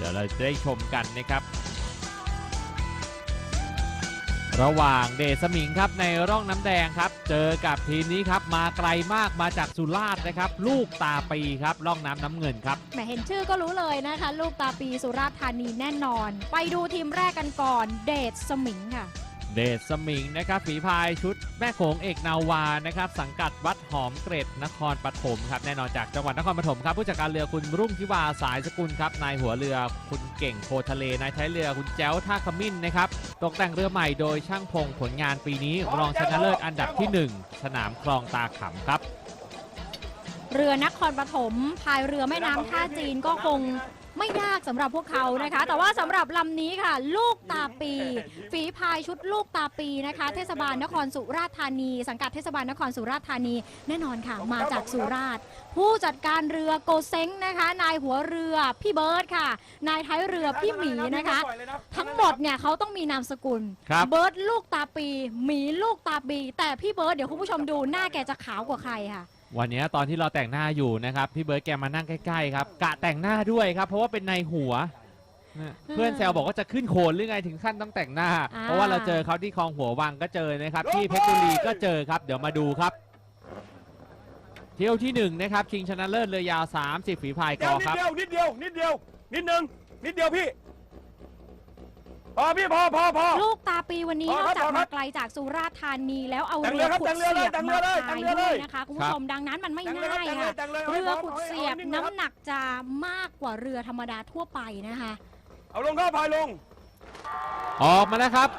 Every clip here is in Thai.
เดี๋ยวเราจะได้ชมกันนะครับ ระหว่างเดชสมิงครับในร่องน้ำแดงครับ เจอกับทีมนี้ครับมาไกลมากมาจากสุราษฎร์นะครับ ลูกตาปีครับร่องน้ำน้ำเงินครับแหมเห็นชื่อก็รู้เลยนะคะ ลูกตาปีสุราษฎร์ธานีแน่นอน ไปดูทีมแรกกันก่อน เดชสมิงค่ะ เดชสมิงนะครับฝีพายชุดแม่โขงเอกนาวานะครับสังกัดวัดหอมเกร็ดนครปฐมครับแน่นอนจากจังหวัดนครปฐมครับผู้จัดการเรือคุณรุ่งทิวาสายสกุลครับนายหัวเรือคุณเก่งโพทะเลนายท้ายเรือคุณแจ้วท่าขมิ้นนะครับตกแต่งเรือใหม่โดยช่างพงผลงานปีนี้ รองชนะเลิศอันดับที่ 1 สนามคลองตาขำครับ เรือนครปฐมพายเรือแม่น้ำท่าจีนก็คง ไม่ยากสำหรับพวกเขานะคะ แต่ว่าสำหรับลำนี้ค่ะ ลูกตาปี ฝีพายชุดลูกตาปีนะคะ เทศบาลนครสุราษฎร์ธานี สังกัดเทศบาลนครสุราษฎร์ธานี แน่นอนค่ะ มาจากสุราษฎร์ผู้จัดการเรือโกเซ้งนะคะ นายหัวเรือพี่เบิร์ดค่ะ นายท้ายเรือพี่หมีนะคะ ทั้งหมดเนี่ยเขาต้องมีนามสกุล ครับเบิร์ดลูกตาปีหมีลูกตาปี แต่พี่เบิร์ดเดี๋ยวคุณผู้ชมดูหน้าแกจะขาวกว่าใครค่ะ วันนี้ตอนที่เราแต่งหน้าอยู่นะครับ พี่เบิร์ดแกมานั่งใกล้ๆครับกะแต่งหน้าด้วยครับ เพราะว่าเป็นในหัวนะเพื่อนแซวบอกว่าจะขึ้นโขนหรือไงถึงขั้นต้องแต่งหน้า อ่า เพราะว่าเราเจอเขาที่คลองหัววังก็เจอนะครับ ที่เพชรบุรีก็เจอครับ เดี๋ยวมาดูครับ เที่ยวที่หนึ่งนะครับชิงชนะเลิศเรือยาว 30 ฝีพายกเดียวอนิคดรับ เดียวนิดเดียวนิดเดียวนิดนึงนิดเดียวพี่พ อพี่พอพอพอ ลูกตาปีวันนี้พอนอกจากพอครัมาบไกลจากสุราษฎร์ธานีแล้วเอาแต่งเรือเลยครับขุดแต่งเรือเสียบเลยแต่งมาเรือเลยพายแต่งเรือด้เลวยยนะคะคุณครัผู้บชมดังนั้นมันไม่แต่งเลยครับง่ายแต่งเลยค่ะแต่งเลยเรือขุดเสียบอาอาอาน้ำหนักจะมากกว่าเรือธรรมดาทั่วไปนะคะ เอาลงเข้าพายลง ออกมาแล้วครับ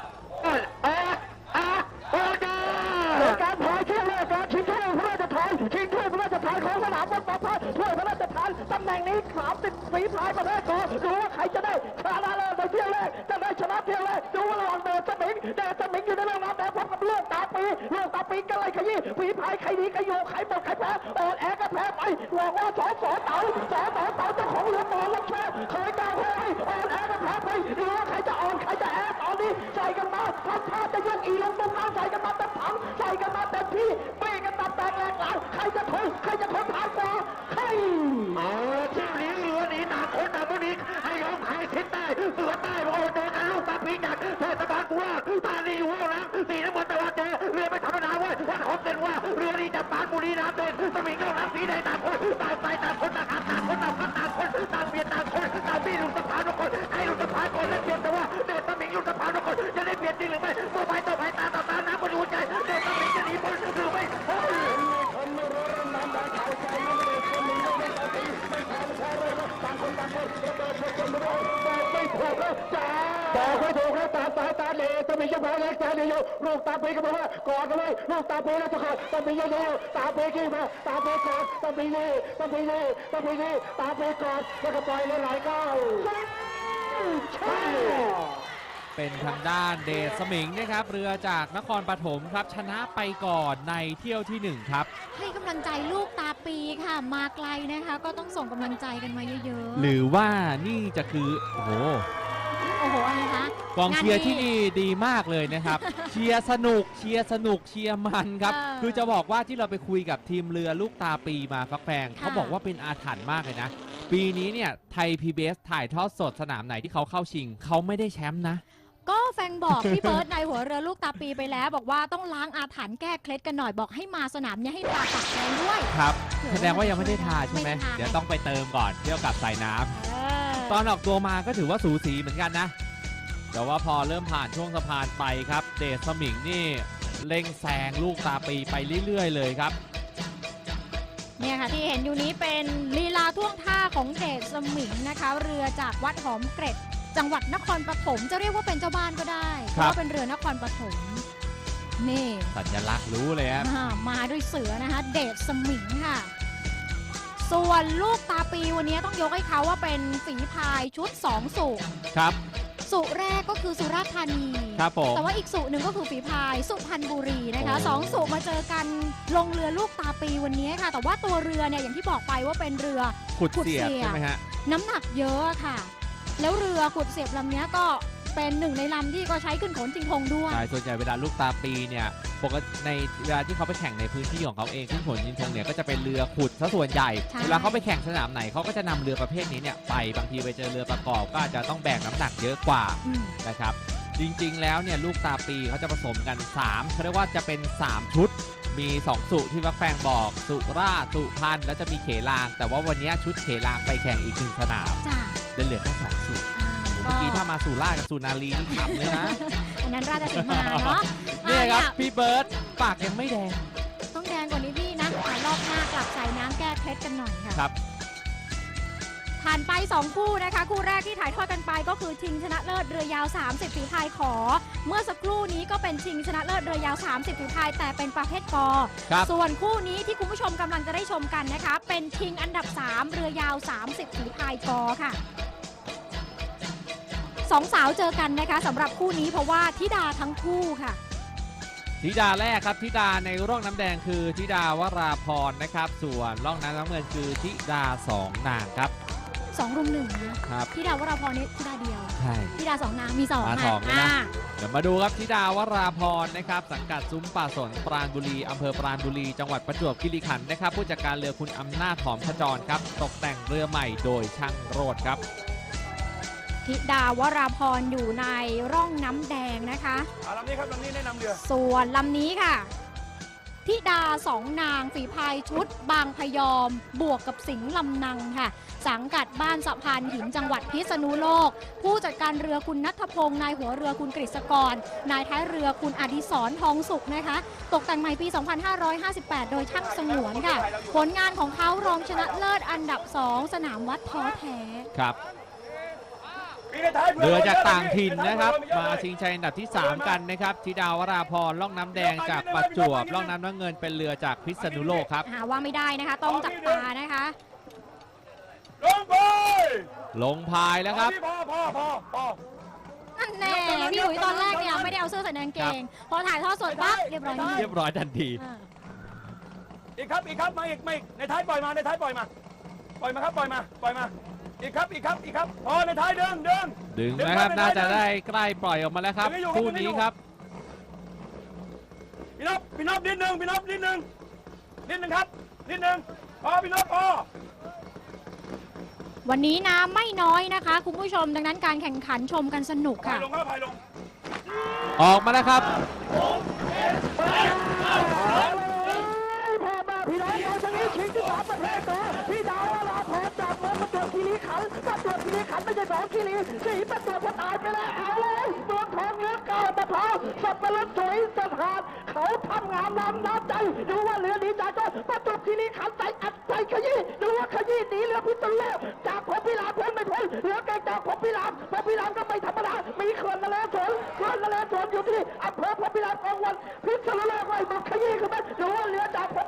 การพายเที่ยวแรกการชิงถ้วยพระราชทาน ชิงถ้วยพระราชทานของสนามบนประพาสถ้วยพระราชทานตำแหน่งนี้สามสิบฝีพายประเภทกอดูว่าใครจะได้ชนะเลิศในเที่ยวแรกจะได้ชนะเที่ยวแรกดูว่าระหว่างเดชสมิงเดชสมิงอยู่ในเรื่องน้ำแดงพบกับลูกตาปีลูกตาปีกันเลยขยี้ฝีพายใครดีใครอยู่ใครหมดใครแพ้อ่อนแอก็แพ้ไปบอกว่าสอสอเต๋าสอสอเต๋าเจ้าของเรือมอลักแพ้เคยกล้าแพ้อ่อนแอก็แพ้ไปดูว่าใครจะอ่อนใครจะแอตอนนี้ใส่กัน อีลงตรงน้ำใส่กันมาเต็มถังใส่กันมาเต็มที่ปีกันมาแตกแหลกหลายใครจะทนใครจะทนผ่านกว่าใครเอาที่เลี้ยงเรือนีต่าคนต่างผู้นี้ให้ยอมให้ทิศใต้เสือใต้โอ้เดินเอาตาปีจากเทศบาลกูว่าตาลีหัวน้ำสีน้ำมันตะวันเจอเรือไม่ธรรมดาว้ยวันของเกินว่าเรือนี้จะปานบุรีน้ำเด่นสมิงก็น้ำสีแดต่างคนต่างไปต่างคนต่างหาต่างคนต่างพัดต่างคนต่างเบียดต่างคนต่างบี้ลุงสะพานทุกคนให้ลุงสะพานคนเล่นเปลี่ยนแต่ว่าเด็ดสมิงลุงสะพานทุกคนจะได้เปลี่ยนจริงหรือไม่ต่อไปต่อไปตาต่อตาน้ำบนหัวใจเด็ดสมิงจะหนีพ้นหรือไม่โอ้ย ไม่ถูกแล้วจ้าบอกไม่ถูกแล้วตาสายตาเหลต้องมีเฉพาะเล็กตาเดียว ลูกตาปีก็บอกว่ากอดกันเลยลูกตาปีแล้วทุกคนต้องมีเยอะๆตาปีกี้มาตาปีกอดต้องมีนี่ต้องมีนี่ต้องมีนี่ตาปีกอดแล้วก็ปล่อยเลยไหลก้าวใช่เป็นทางด้านเดชสมิงนะครับ เรือจากนครปฐมครับ ชนะไปก่อนในเที่ยวที่หนึ่งครับ ให้กำลังใจลูกตาปีค่ะ มาไกลนะคะ ก็ต้องส่งกำลังใจกันมาเยอะๆ หรือว่านี่จะคือ โอ้โห โอ้โหอะไรคะกองเชียร์งานนี้ที่นี่ดีมากเลยนะครับ เชียร์สนุกเชียร์สนุกเชียร์มันครับเออคือจะบอกว่าที่เราไปคุยกับทีมเรือลูกตาปีมาฟักแฟงค่ะเขาบอกว่าเป็นอาถรรพ์มากเลยนะ ปีนี้เนี่ยไทย PBS ถ่ายทอดสดสนามไหนที่เขาเข้าชิง เขาไม่ได้แชมป์นะก็แฟงบอกพี่เบิร์ดนายหัวเรือลูกตาปีไปแล้ว บอกว่าต้องล้างอาถรรพ์แก้เคล็ดกันหน่อยบอกให้มาสนามเนี้ยให้ตาปากแดงด้วย ครับเผื่อแสดงว่ายังไม่ได้ทาใช่ไหมไม่ทาเดี๋ยวต้องไปเติมก่อนเที่ยวกับสายน้ำเออ ตอนออกตัวมาก็ถือว่าสูสีเหมือนกันนะ แต่ว่าพอเริ่มผ่านช่วงสะพานไปครับ เดชสมิงนี่เร่งแซงลูกตาปีไปเรื่อยๆเลยครับเนี่ยค่ะที่เห็นอยู่นี้เป็นลีลาท่วงท่าของเดชสมิงนะคะ เรือจากวัดหอมเกร็ด จังหวัดนครปฐมจะเรียกว่าเป็นเจ้าบ้านก็ได้เพครับราะว่าเป็นเรือนครปฐมนี่สัญลักษณ์รู้เลยครับอ่ามาด้วยเสือนะคะ เดชสมิงค่ะ ส่วนลูกตาปีวันนี้ต้องยกให้เขาว่าเป็นฝีพายชุด2สุครับ สุแรกก็คือสุราษฎร์ธานี ครับผม แต่ว่าอีกสุหนึ่งก็คือฝีพายสุพรรณบุรีนะคะโอ้ สองสุมาเจอกันลงเรือลูกตาปีวันนี้ค่ะ แต่ว่าตัวเรือเนี่ยอย่างที่บอกไปว่าเป็นเรือ ขุดขุดเสียบเสียบ ใช่ไหมฮะ น้ำหนักเยอะค่ะ แล้วเรือขุดเสียบลำเนี้ยก็ เป็นหนึ่งในลำที่ก็ใช้ขึ้นขนชิงธงด้วย ใช่ส่วนใหญ่เวลาลูกตาปีเนี่ยปกติในเวลาที่เขาไปแข่งในพื้นที่ของเขาเองขึ้นผลยิงธงเนี่ยก็จะเป็นเรือขุดซะส่วนใหญ่ ใช่ เวลาเขาไปแข่งสนามไหนเขาก็จะนำเรือประเภทนี้เนี่ยไปบางทีไปเจอเรือประกอบก็อาจจะต้องแบกน้ำหนักเยอะกว่า อืม นะครับจริงๆ แล้วเนี่ยลูกตาปีเขาจะผสมกัน3เขาเรียกว่าจะเป็น 3 ชุด มี 2 สุที่วักแฟงบอก สุราษฎร์สุพรรณแล้วจะมีเขลาง แต่ว่าวันนี้ชุดเขลางไปแข่งอีกหนึ่งสนามจ้าเดินเหลือแค่สองสุ เมื่อกี้ถ้ามาสุราษฎร์กับสุนารีนี่ขำเลยนะอันนั้นราชสีมาเนาะเนี่ยครับอะพี่เบิร์ตปากยังไม่แดง ต้องแดงกว่านี้พี่นะอะรอบหน้ากลับใส่น้ำแก้เคล็ดกันหน่อยค่ะครับผ่านไป 2 คู่นะคะ คู่แรกที่ถ่ายทอดกันไปก็คือชิงชนะเลิศเรือยาว 30ฝีพายขอ เมื่อสักครู่นี้ก็เป็นชิงชนะเลิศเรือยาว 30ฝีพายแต่เป็นประเภทกอครับส่วนคู่นี้ที่คุณผู้ชมกำลังจะได้ชมกันนะคะ เป็นชิงอันดับ 3 เรือยาว 30ฝีพายกอค่ะ สองสาวเจอกันนะคะสำหรับคู่นี้เพราะว่าธิดาทั้งคู่ค่ะธิดาแรกครับธิดาในร่องน้ำแดงคือธิดาวราพรนะครับ ส่วนร่องน้ำน้ำเงินคือธิดาสองนางครับ2รุมหนึ่งนะครับธิดาวราพรนี่ธิดาเดียวใช่ธิดาสองนางมีสองมานะสองเลยนะอ่าเดี๋ยวมาดูครับธิดาวราพรนะครับ สังกัดซุ้มป่าสนปราณบุรีอำเภอปราณบุรีจังหวัดประจวบคีรีขันธ์นะครับ ผู้จัดการเรือคุณอำนาจหอมขจรครับ ตกแต่งเรือใหม่โดยช่างโรดครับ ธิดาวราพรอยู่ในร่องน้ำแดงนะคะเอาลำนี้ครับลำนี้แนะนำเรือ ส่วนลำนี้ค่ะธิดาสองนางฝีพายชุด บางพยอม บวกกับสิงห์ลำนังค่ะ สังกัดบ้านสะพานหินจังหวัดพิษณุโลก ผู้จัดการเรือคุณนัทพงศ์นายหัวเรือคุณกฤษกร นายท้ายเรือคุณอดิศรทองสุขนะคะ ตกแต่งใหม่ปี 2558 โดยช่างสงวนค่ะ ผลงานของเขารองชนะเลิศอันดับ 2 สนามวัดท้อแท้ครับ ปีในท้ายเรือจากต่างถิ่นนะครับ มาชิงชัยอันดับที่ 3 กันนะครับธิดาวราพรล่องน้ำแดงจากประจวบล่องน้ำน้ำเงินเป็นเรือจากพิษณุโลกครับหาว่าไม่ได้นะคะต้องจับตานะคะลงไปลงพายแล้วครับพี่พอพอพอพอนั่นแน่พี่หลุยตอนแรกเนี่ยไม่ได้เอาเสื้อใส่ในกางเกงพอถ่ายทอดสดปั๊บเรียบร้อยนี่เรียบร้อยทันทีอ่าอีกครับอีกครับมาอีกมาอีกในท้ายปล่อยมาในท้ายปล่อยมา ปล่อยมาครับปล่อยมาปล่อยมา อีกครับอีกครับอีกครับพอในท้ายดึงดึงดึงนะครับ น่าจะได้ใกล้ปล่อยออกมาแล้วครับยังไม่อยู่คู่ยังไม่อยู่ นี้ครับพี่นพพี่นพนิดหนึ่งพี่นพนิดหนึ่งนิดหนึ่งครับนิดหนึ่งพอพี่นพพอวันนี้น้ำไม่น้อยนะคะ คุณผู้ชมดังนั้นการแข่งขันชมกันสนุกพายค่ะลงครับพายลงออกมาแล้วครับ พ่อมาพี่น้องเราชนี้ชิงที่สามประเทศต่อพี่ คีรีขันธ์ประจวบคีรีขันธ์ไม่ใช่สองคีรีสีประจวบพอตายไปแล้วเอาเลยเมืองทองเนื้อเก่าตะเภาสับปะรดสวยสะพานเขาทำงามน้ำน้ำใจดูว่าเรือดีใจก็ประจวบคีรีขันธ์ใจอัดใจขยี้ดูว่าขยี้หนีเรือพิษณุโลกจากผมพิรามพ้นไม่พ้นเรือเก่งจากผมพิรามผมพิรามก็ไม่ธรรมดามีเขื่อนนเรศวรเขื่อนนเรศวรอยู่ที่อำเภอผมพิรามกองวันพิษณุโลกไว้บุกขยี้ขึ้นมาดูว่าเรือจากผม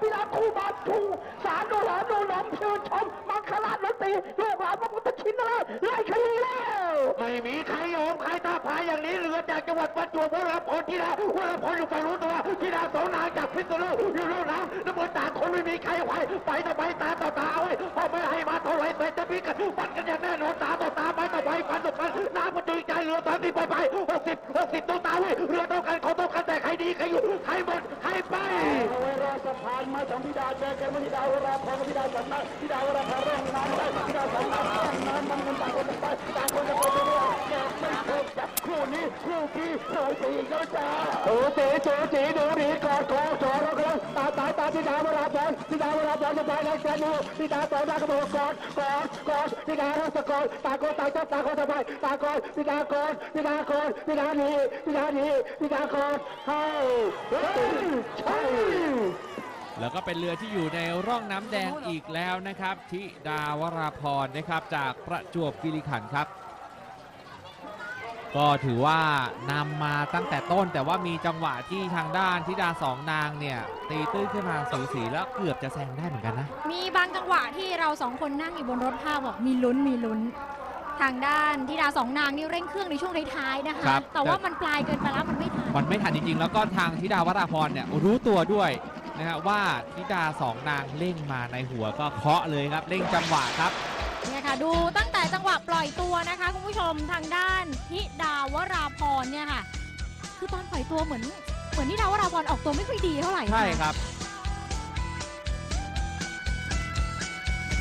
านดูหลานดูหนอมชื่นชมมังคลาดนตรีลูกหลานพระพุทธชินราชไล่ขยี้แล้ว ไม่มีใครยอมใครตาพายอย่างนี้เรือจากจังหวัดประจวบวร พลที่ดาวรพลอยู่ไปรู้ตัวที่ดาสองนางจากพิษณุโลกอยู่โน่นน้ำน้ำมันตาคนไม่มีใครไหวไปต่อไปตาต่อตาเอาไว้พอไม่ให้มาเท่าไรเสร็จะมีกันปันกันอย่างแน่นอนตาต่อตาไปต่อไปฟันต่อฟันน้ำมันดึงใจเรือตอนนี้ไปไปหกสิบหกสิบตัวตาไว้เรือต้องกันเขาต้องกันแต่ใครดีใครอยู่ใครหมดใครไปเว้รอสะพานม้สองพิดาเจอกันพิดาวราพรพิดาสันนัพิดาวราพรร่องน้ำได้พิดาสันนัร่องน้ำมันมันต่างคนต่างไปต่างคนต่าง บจับคู่นี้คู่ที่สวยสีก็จ้าโอ้สีโจสีดูดีกอดคอจอรกำลังตาตาตาพิดาวราพรพิดาวราพรจะไปแล้วแกดูพิดาต่อหน้ากระบอกกอดกอดกอดพิดารัศกรตาคนตาจ้าตาคนสบายตากอนพิดากอนพิดากอนพิดาหนีพิดาหนีพิดากอนให้เฮ้ยใช่แล้วก็เป็นเรือที่อยู่ในร่องน้ำแดงอีกแล้วนะครับ ธิดาวราพรนะครับจากประจวบคีรีขันธ์ครับ ก็ถือว่านำมาตั้งแต่ต้น แต่ว่ามีจังหวะที่ทางด้านธิดาสองนางเนี่ย ตีตื้นขึ้นมาสูสีแล้วเกือบจะแซงได้เหมือนกันนะ มีบางจังหวะที่เราสองคนนั่งอยู่บนรถภาพบอกมีลุ้นมีลุ้น ทางด้านธิดาสองนางนี่เร่งเครื่องในช่วงท้ายๆนะคะ ครับ แต่ว่ามันปลายเกินไปแล้วมันไม่ทันมันไม่ทันจริงๆ แล้วก็ทางธิดาวราพรเนี่ยรู้ตัวด้วยนะฮะว่าธิดาสองนางเร่งมาในหัวก็เคาะเลยครับเร่งจังหวะครับ เนี่ยค่ะดูตั้งแต่จังหวะปล่อยตัวนะคะคุณผู้ชมทางด้านทิดาวราพรเนี่ยค่ะ คือตอนปล่อยตัวเหมือนเหมือนทิดาวราพรออกตัวไม่ค่อยดีเท่าไหร่ใช่ค่ะครับ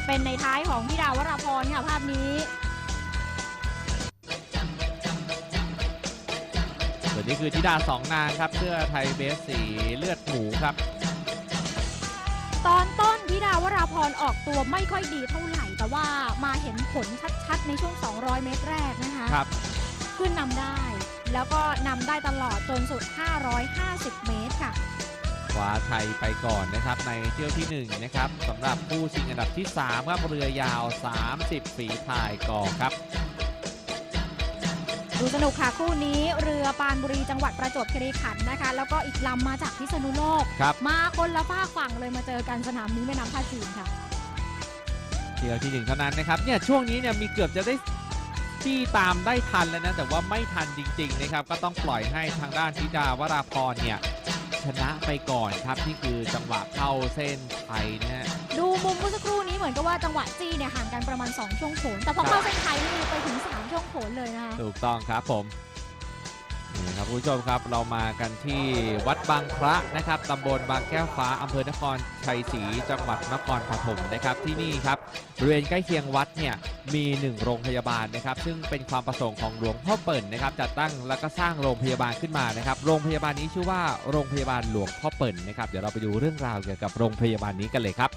เป็นในท้ายของทิดาวราพรค่ะภาพนี้ส่วนนี้คือธิดาสองนางครับเสื้อไทยเบสสีเลือดหมูครับตอนต้นทิดาวราพรออกตัวไม่ค่อยดีเท่าไหร่ แต่ว่ามาเห็นผลชัดๆ ในช่วง 200 เมตรแรกนะคะครับ ขึ้นนำได้ แล้วก็นำได้ตลอดจนสุด 550 เมตรค่ะ คว้าชัยไปก่อนนะครับในเที่ยวที่ 1 นะครับสำหรับผู้ชิงอันดับที่ 3 ครับเรือยาว 30 ฝีพายก่อครับ ดูสนุกค่ะคู่นี้เรือปานบุรีจังหวัดประจวบคีรีขันธ์นะคะ แล้วก็อีกลำมาจากพิษณุโลก ครับ มาคนละฝากฝั่งเลยมาเจอกันสนามนี้แม่น้ำท่าจีนค่ะเที่ยวที่1เท่านั้นนะครับเนี่ยช่วงนี้เนี่ยมีเกือบจะได้ที่ตามได้ทันแล้วนะแต่ว่าไม่ทันจริง ๆ นะครับ ก็ต้องปล่อยให้ทางด้านธิดาวราพรเนี่ย ชนะไปก่อนครับนี่คือจังหวะเข้าเส้นชัยนะฮะ ดูมุมเมื่อสักครู่นี้เหมือนกับว่าจังหวะจี้เนี่ยห่างกันประมาณ 2 ช่วงโขนแต่พอเข้าเส้นชัยนี่ไปถึง 3 ช่วงโขนเลยนะคะ ถูกต้องครับผม นี่ครับคุณผู้ชมครับเรามากันที่วัดบางพระนะครับตำบลบางแก้วฟ้าอำเภอนครชัยศรีจังหวัดนครปฐมนะครับที่นี่ครับบริเวณใกล้เคียงวัดเนี่ยมีหนึ่งโรงพยาบาลนะครับ ซึ่งเป็นความประสงค์ของหลวงพ่อเปิ่นนะครับจัดตั้งแล้วก็สร้างโรงพยาบาลขึ้นมานะครับ โรงพยาบาลนี้ชื่อว่าโรงพยาบาลหลวงพ่อเปิ่นนะครับเดี๋ยวเราไปดูเรื่องราวเกี่ยวกับโรงพยาบาลนี้กันเลยครับ